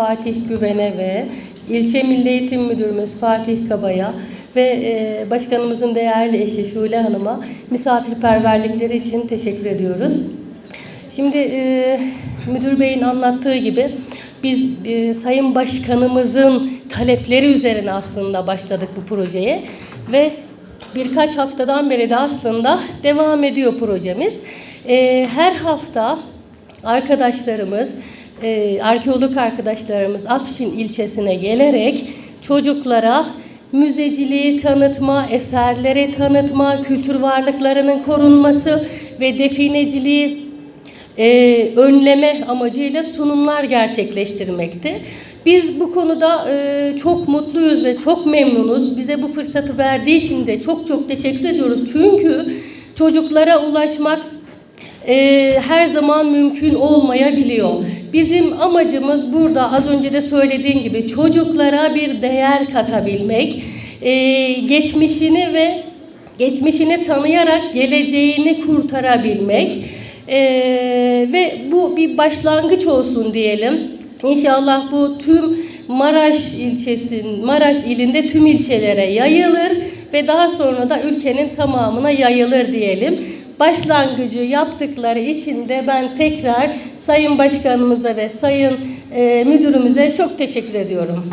Fatih Güven'e ve ilçe Milli Eğitim Müdürümüz Fatih Kaba'ya ve e, başkanımızın değerli eşi Şule Hanım'a misafirperverlikleri için teşekkür ediyoruz. Şimdi e, müdür beyin anlattığı gibi biz e, Sayın Başkanımızın talepleri üzerine aslında başladık bu projeye ve birkaç haftadan beri de aslında devam ediyor projemiz. Her hafta arkadaşlarımız, e, arkeolog arkadaşlarımız Afşin ilçesine gelerek çocuklara müzeciliği tanıtma, eserleri tanıtma, kültür varlıklarının korunması ve defineciliği e, önleme amacıyla sunumlar gerçekleştirmekte. Biz bu konuda e, çok mutluyuz ve çok memnunuz. Bize bu fırsatı verdiği için de çok çok teşekkür ediyoruz. Çünkü çocuklara ulaşmak e, her zaman mümkün olmayabiliyor. Bizim amacımız burada az önce de söylediğim gibi çocuklara bir değer katabilmek, e, geçmişini ve geçmişini tanıyarak geleceğini kurtarabilmek e, ve bu bir başlangıç olsun diyelim. İnşallah bu tüm Maraş ilçesinin, Maraş ilinde tüm ilçelere yayılır ve daha sonra da ülkenin tamamına yayılır diyelim. Başlangıcı yaptıkları için de ben tekrar Sayın Başkanımıza ve Sayın e, Müdürümüze çok teşekkür ediyorum.